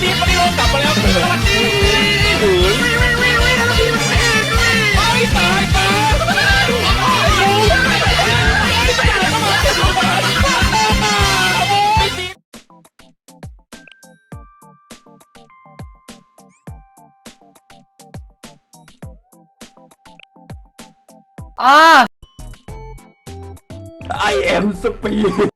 พี่ปริโลกลับมาแล้วสวัสดีเฮ้ยตายตายอ่า I am speed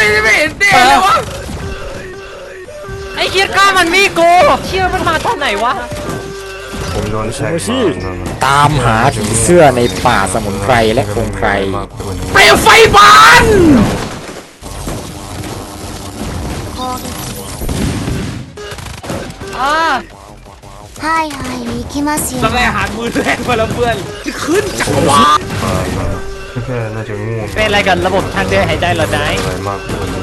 ไม่ไม่เห็นเต้เลยวะ ไอ้เฮียก้ามันมีกูเชี่ยมันมาตอนไหนวะ ผมโดนแทง ชิ มา ตามหาผีเสื้อในป่าสมุนไพรและคงไพร เปลวไฟบาน อ่า はいはい行きますよ แล้วแม่หันมือแรกมาแล้วเพื่อนจะขึ้นจักรวาล มามาแค่ น่าจะง่วงเป็นอะไรกันระบบทางเดินหายใจเหรอนายอะไรมากกว่านี้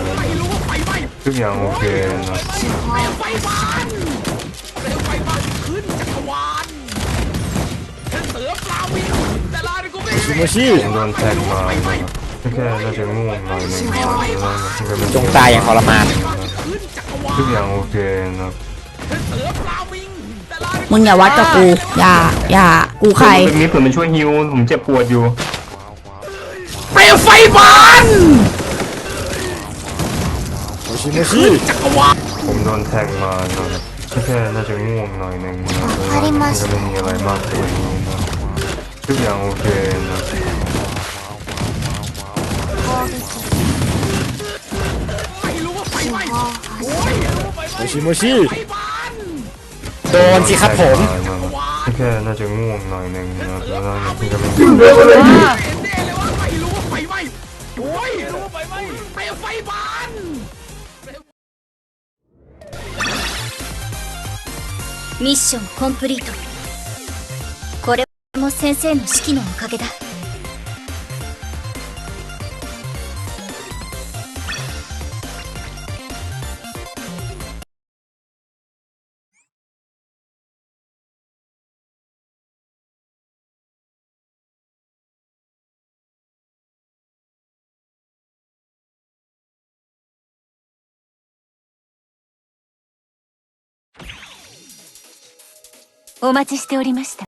ทุกอย่างโอเคนะไฟบานเปลวไฟบานขึ้นจักรวาลฉันเสือปลาวินแต่ลานกูไม่ชิโมชิผมโดนแทงมาแค่น่าจะง่วงหน่อยหนึงนะจงตายอย่างทรมาน ขึ้นจักรวาลทุกอย่างโอเคนะฉันเสือปลาวิงแต่ลานมึงอย่าวัดกับกู อย่า อย่า กูใคร ตรงนี้เผื่อมันช่วยฮิวผมเจ็บปวดอยู่ เปลวไฟบานชิโมชิจักรวาลผมโดนแทงมานะแค่น่าจะง่วงหน่อยหนึงนะก็ไม่มีอะไรมากกว่านี้นะทุกอย่างโอเคนะไม่รู้ว่าไฟไหม้โอ้ยรู้ว่าไฟไหม้ชิโมชิไฟบานโดนสิครับผม แค่น่าจะง่วงหน่อยหนึงนะแล้วก็ไม่มีเห็นแน่เลยว่า โอ้ยรู้ว่าไฟไหม้เปลวไฟบาน ミッションコンプリート。これも先生の指揮のおかげだ。 お待ちしておりました。